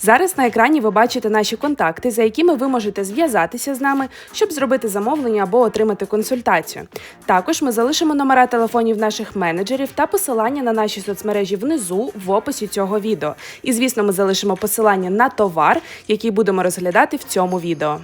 Зараз на екрані ви бачите наші контакти, за якими ви можете зв'язатися з нами, щоб зробити замовлення або отримати консультацію. Також ми залишимо номера телефонів наших менеджерів та посилання на наші соцмережі внизу в описі цього відео. І звісно, ми залишимо посилання на товар, який будемо розглядати в цьому відео.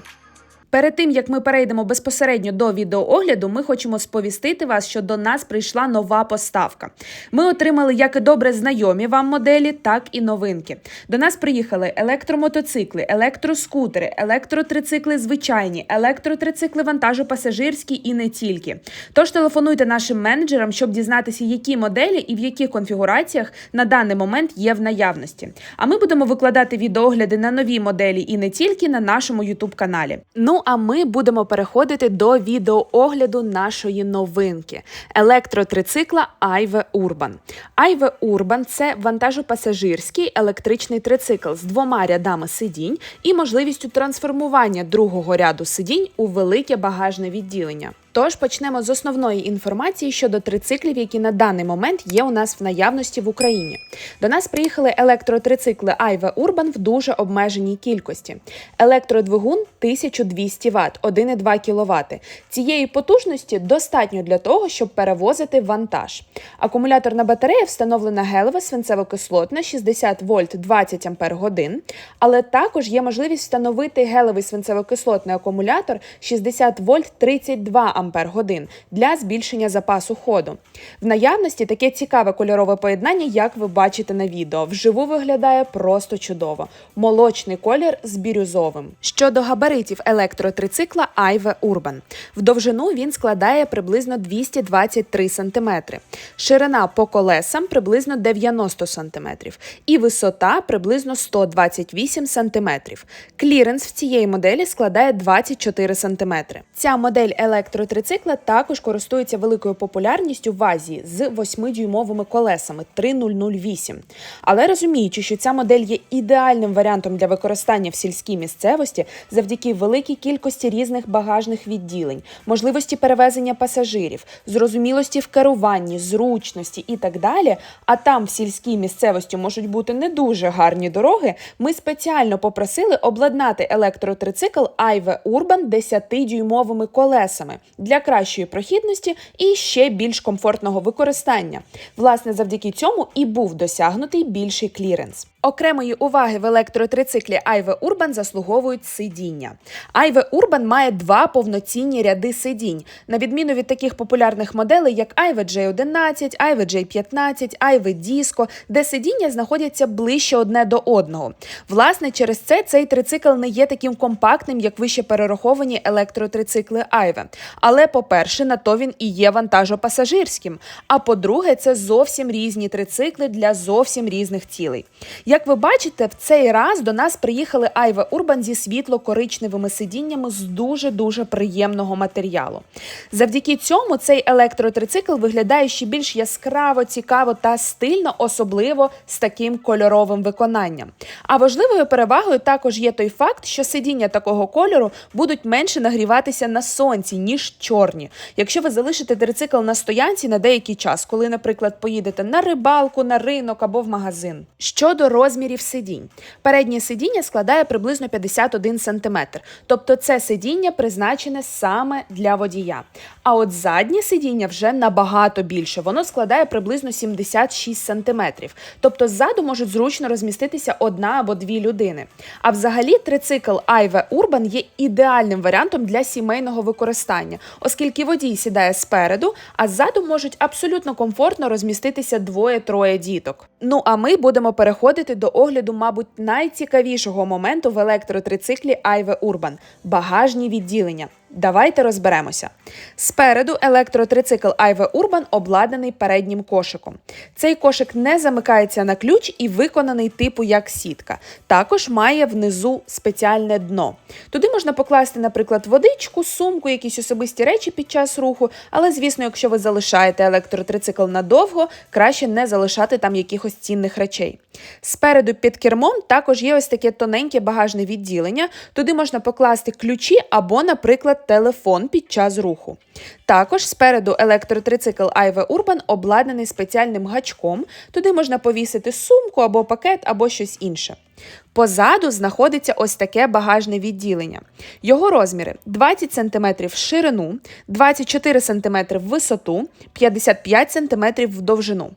Перед тим як ми перейдемо безпосередньо до відеоогляду, ми хочемо сповістити вас, що до нас прийшла нова поставка. Ми отримали як і добре знайомі вам моделі, так і новинки. До нас приїхали електромотоцикли, електроскутери, електротрицикли звичайні, електротрицикли вантажопасажирські і не тільки. Тож телефонуйте нашим менеджерам, щоб дізнатися, які моделі і в яких конфігураціях на даний момент є в наявності. А ми будемо викладати відеогляди на нові моделі і не тільки на нашому youtube каналі. Ну а ми будемо переходити до відеоогляду нашої новинки електротрицикла Айве Урбан. Айве Урбан – це вантажопасажирський електричний трицикл з двома рядами сидінь і можливістю трансформування другого ряду сидінь у велике багажне відділення. Тож почнемо з основної інформації щодо трициклів, які на даний момент є у нас в наявності в Україні. До нас приїхали електротрицикли Айве Urban в дуже обмеженій кількості. Електродвигун 1200 Вт, 1,2 кВт. Цієї потужності достатньо для того, щоб перевозити вантаж. Акумуляторна батарея встановлена гелеве свинцево-кислотна 60 вольт 20 ампер годин, але також є можливість встановити гелевий свинцево-кислотний акумулятор 60 вольт 32 ампер годин для збільшення запасу ходу. В наявності таке цікаве кольорове поєднання, як ви бачите на відео. Вживу виглядає просто чудово. Молочний колір з бірюзовим. Щодо габаритів електротрицикла Айве Urban. В довжину він складає приблизно 223 см. Ширина по колесам приблизно 90 см. І висота приблизно 128 см. Кліренс в цієї моделі складає 24 см. Ця модель електротрицикла також користується великою популярністю в Азії з 8-дюймовими колесами 3008. Але розуміючи, що ця модель є ідеальним варіантом для використання в сільській місцевості завдяки великій кількості різних багажних відділень, можливості перевезення пасажирів, зрозумілості в керуванні, зручності і так далі. А там в сільській місцевості можуть бути не дуже гарні дороги. Ми спеціально попросили обладнати електротрицикл Айве Urban 10-дюймовими колесами для кращої прохідності і ще більш комфортного використання. Власне, завдяки цьому і був досягнутий більший кліренс. Окремої уваги в електротрициклі Айве Urban заслуговують сидіння. Айве Urban має два повноцінні ряди сидінь, на відміну від таких популярних моделей, як Айве J11, Айве J15, Айве Disco, де сидіння знаходяться ближче одне до одного. Власне, через це цей трицикл не є таким компактним, як вище перераховані електротрицикли Айве. Але, по-перше, на то він і є вантажопасажирським. А по-друге, це зовсім різні трицикли для зовсім різних цілей. Як ви бачите, в цей раз до нас приїхали Айве Урбан зі світло-коричневими сидіннями з дуже-дуже приємного матеріалу. Завдяки цьому цей електротрицикл виглядає ще більш яскраво, цікаво та стильно, особливо з таким кольоровим виконанням. А важливою перевагою також є той факт, що сидіння такого кольору будуть менше нагріватися на сонці, ніж чорні. Якщо ви залишите трицикл на стоянці на деякий час, коли, наприклад, поїдете на рибалку, на ринок або в магазин. Щодо розмірів сидінь. Переднє сидіння складає приблизно 51 см, тобто це сидіння призначене саме для водія. А от заднє сидіння вже набагато більше, воно складає приблизно 76 см. Тобто ззаду можуть зручно розміститися одна або дві людини. А взагалі трицикл Айве Urban є ідеальним варіантом для сімейного використання, оскільки водій сідає спереду, а ззаду можуть абсолютно комфортно розміститися двоє-троє діток. Ну а ми будемо переходити до огляду, мабуть, найцікавішого моменту в електротрициклі Айве Урбан – багажні відділення. Давайте розберемося. Спереду електротрицикл Айве Урбан обладнаний переднім кошиком. Цей кошик не замикається на ключ і виконаний типу як сітка. Також має внизу спеціальне дно. Туди можна покласти, наприклад, водичку, сумку, якісь особисті речі під час руху. Але, звісно, якщо ви залишаєте електротрицикл надовго, краще не залишати там якихось цінних речей. Спереду під кермом також є ось таке тоненьке багажне відділення. Туди можна покласти ключі або, наприклад, телефон під час руху. Також спереду електротрицикл Айве Urban обладнаний спеціальним гачком. Туди можна повісити сумку або пакет, або щось інше. Позаду знаходиться ось таке багажне відділення. Його розміри 20 см в ширину, 24 см в висоту, 55 см в довжину.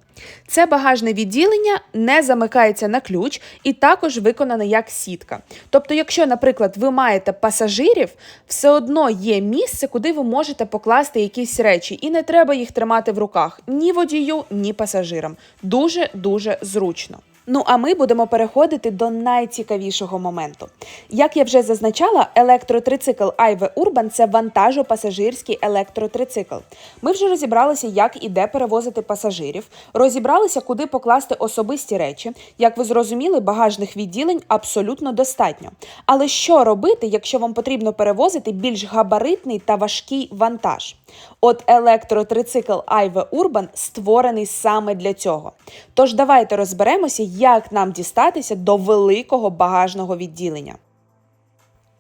Це багажне відділення не замикається на ключ і також виконане як сітка. Тобто, якщо, наприклад, ви маєте пасажирів, все одно є місце, куди ви можете покласти якісь речі, і не треба їх тримати в руках ні водію, ні пасажирам. Дуже дуже зручно. Ну а ми будемо переходити до найцікавішого моменту. Як я вже зазначала, електротрицикл Айве Urban – це вантажо-пасажирський електротрицикл. Ми вже розібралися, як і де перевозити пасажирів, розібралися, куди покласти особисті речі. Як ви зрозуміли, багажних відділень абсолютно достатньо. Але що робити, якщо вам потрібно перевозити більш габаритний та важкий вантаж? От електротрицикл Айве Urban створений саме для цього. Тож давайте розберемося, як нам дістатися до великого багажного відділення.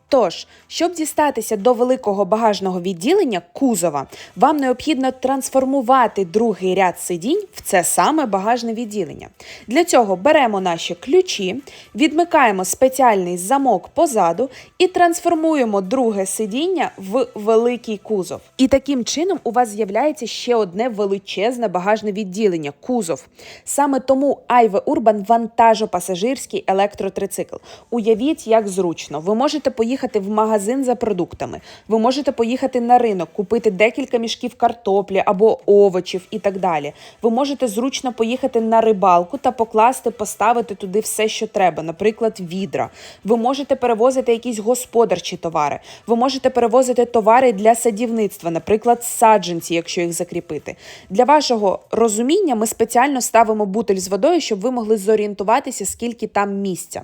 Тож, щоб дістатися до великого багажного відділення кузова, вам необхідно трансформувати другий ряд сидінь в це саме багажне відділення. Для цього беремо наші ключі, відмикаємо спеціальний замок позаду і трансформуємо друге сидіння в великий кузов. І таким чином у вас з'являється ще одне величезне багажне відділення кузов. Саме тому Айве Урбан вантажопасажирський електротрицикл. Уявіть, як зручно. Ви можете поїхати в магазин за продуктами. Ви можете поїхати на ринок, купити декілька мішків картоплі або овочів і так далі. Ви можете зручно поїхати на рибалку та покласти, поставити туди все, що треба, наприклад, відра. Ви можете перевозити якісь господарчі товари. Ви можете перевозити товари для садівництва, наприклад, саджанці, якщо їх закріпити. Для вашого розуміння ми спеціально ставимо бутиль з водою, щоб ви могли зорієнтуватися, скільки там місця.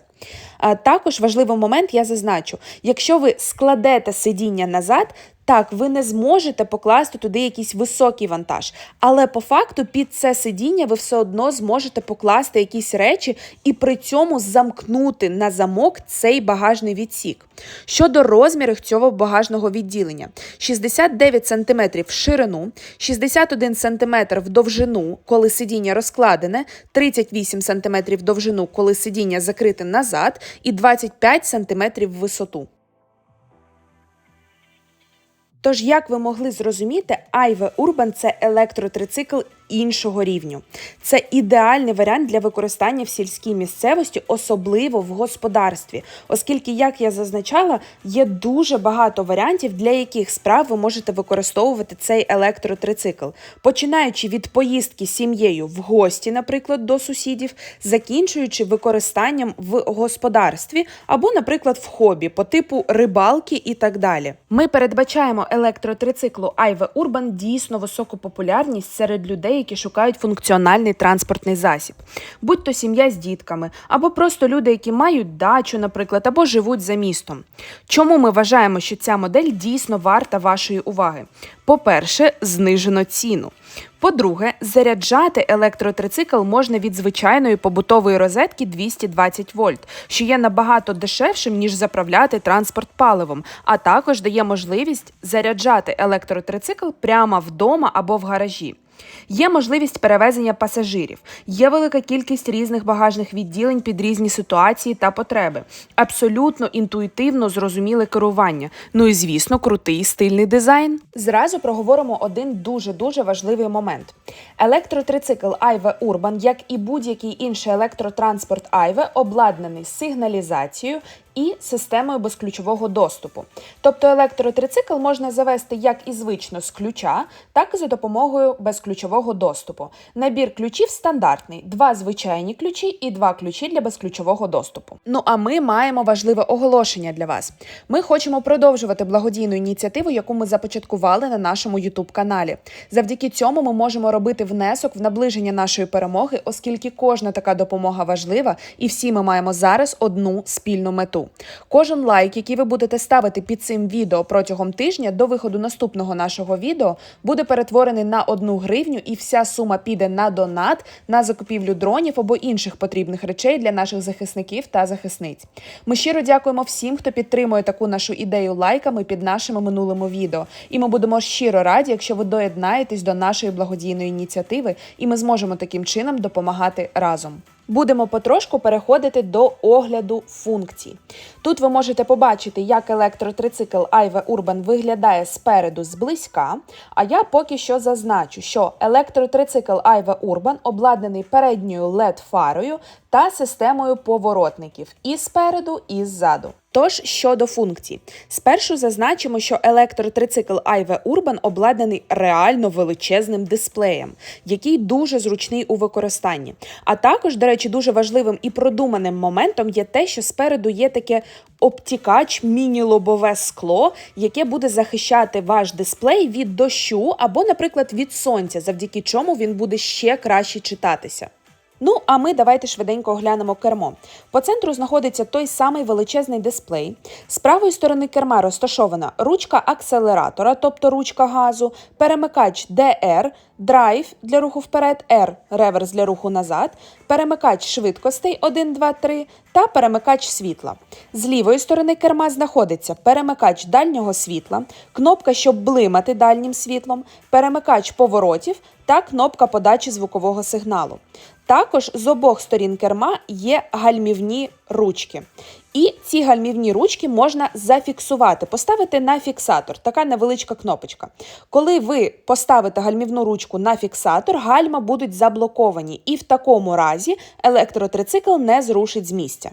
А також важливий момент я зазначу: якщо ви складете сидіння назад, так, ви не зможете покласти туди якийсь високий вантаж, але по факту під це сидіння ви все одно зможете покласти якісь речі і при цьому замкнути на замок цей багажний відсік. Щодо розмірів цього багажного відділення: 69 см в ширину, 61 см в довжину, коли сидіння розкладене, 38 см в довжину, коли сидіння закрите назад, і 25 см в висоту. Тож, як ви могли зрозуміти, Айве Урбан – це електротрицикл іншого рівню. Це ідеальний варіант для використання в сільській місцевості, особливо в господарстві, оскільки, як я зазначала, є дуже багато варіантів, для яких справ ви можете використовувати цей електротрицикл, починаючи від поїздки сім'єю в гості, наприклад, до сусідів, закінчуючи використанням в господарстві або, наприклад, в хобі по типу рибалки і так далі. Ми передбачаємо електротрициклу Айве Urban дійсно високу популярність серед людей, які шукають функціональний транспортний засіб, будь то сім'я з дітками, або просто люди, які мають дачу, наприклад, або живуть за містом. Чому ми вважаємо, що ця модель дійсно варта вашої уваги? По-перше, знижено ціну. По-друге, заряджати електротрицикл можна від звичайної побутової розетки 220 вольт, що є набагато дешевшим, ніж заправляти транспорт паливом, а також дає можливість заряджати електротрицикл прямо вдома або в гаражі. Є можливість перевезення пасажирів, є велика кількість різних багажних відділень під різні ситуації та потреби. Абсолютно інтуїтивно зрозуміле керування. Ну і звісно, крутий стильний дизайн. Зразу проговоримо один дуже дуже важливий момент. Електротрицикл Айве Urban, як і будь-який інший електротранспорт Айве, обладнаний сигналізацією і системою безключового доступу. Тобто електротрицикл можна завести як і звично з ключа, так і за допомогою безключового доступу. Набір ключів стандартний: два звичайні ключі і два ключі для безключового доступу. Ну а ми маємо важливе оголошення для вас. Ми хочемо продовжувати благодійну ініціативу, яку ми започаткували на нашому youtube каналі. Завдяки цьому ми можемо робити внесок в наближення нашої перемоги, оскільки кожна така допомога важлива, і всі ми маємо зараз одну спільну мету. Кожен лайк, який ви будете ставити під цим відео протягом тижня до виходу наступного нашого відео, буде перетворений на одну гривню, і вся сума піде на донат на закупівлю дронів або інших потрібних речей для наших захисників та захисниць. Ми щиро дякуємо всім, хто підтримує таку нашу ідею лайками під нашими минулими відео. І ми будемо щиро раді, якщо ви доєднаєтесь до нашої благодійної ініціативи, і ми зможемо таким чином допомагати разом. Будемо потрошку переходити до огляду функцій. Тут ви можете побачити, як електротрицикл Айве Урбан виглядає спереду зблизька. А я поки що зазначу, що електротрицикл Айве Урбан обладнаний передньою LED-фарою та системою поворотників і спереду, і ззаду. Тож щодо функцій, спершу зазначимо, що електротрицикл Айве Urban обладнаний реально величезним дисплеєм, який дуже зручний у використанні. А також, до речі, дуже важливим і продуманим моментом є те, що спереду є таке обтікач, міні-лобове скло, яке буде захищати ваш дисплей від дощу або, наприклад, від сонця, завдяки чому він буде ще краще читатися. Ну, а ми давайте швиденько оглянемо кермо. По центру знаходиться той самий величезний дисплей. З правої сторони керма розташована ручка акселератора, тобто ручка газу, перемикач DR, драйв для руху вперед, R – реверс для руху назад, перемикач швидкостей 1, 2, 3 та перемикач світла. З лівої сторони керма знаходиться перемикач дальнього світла, кнопка, щоб блимати дальнім світлом, перемикач поворотів та кнопка подачі звукового сигналу. Також з обох сторін керма є гальмівні ручки. І ці гальмівні ручки можна зафіксувати, поставити на фіксатор, така невеличка кнопочка. Коли ви поставите гальмівну ручку на фіксатор, гальма будуть заблоковані, і в такому разі електротрицикл не зрушить з місця.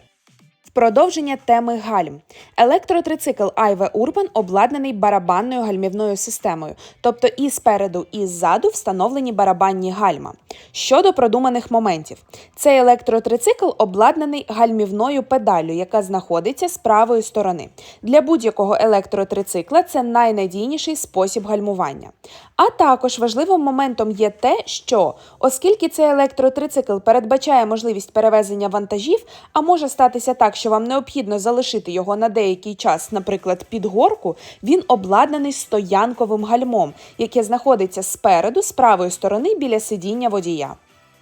Продовження теми гальм. Електротрицикл Айве Urban обладнаний барабанною гальмівною системою, тобто і спереду, і ззаду встановлені барабанні гальма. Щодо продуманих моментів, цей електротрицикл обладнаний гальмівною педаллю, яка знаходиться з правої сторони. Для будь-якого електротрицикла це найнадійніший спосіб гальмування. А також важливим моментом є те, що оскільки цей електротрицикл передбачає можливість перевезення вантажів, а може статися так, що вам необхідно залишити його на деякий час, наприклад, під горку, він обладнаний стоянковим гальмом, яке знаходиться спереду, з правої сторони біля сидіння водія.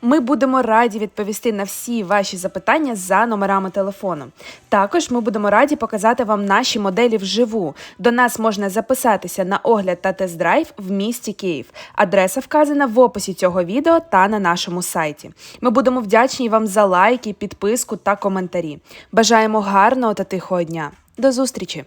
Ми будемо раді відповісти на всі ваші запитання за номерами телефону. Також ми будемо раді показати вам наші моделі вживу. До нас можна записатися на огляд та тест-драйв в місті Київ. Адреса вказана в описі цього відео та на нашому сайті. Ми будемо вдячні вам за лайки, підписку та коментарі. Бажаємо гарного та тихого дня. До зустрічі!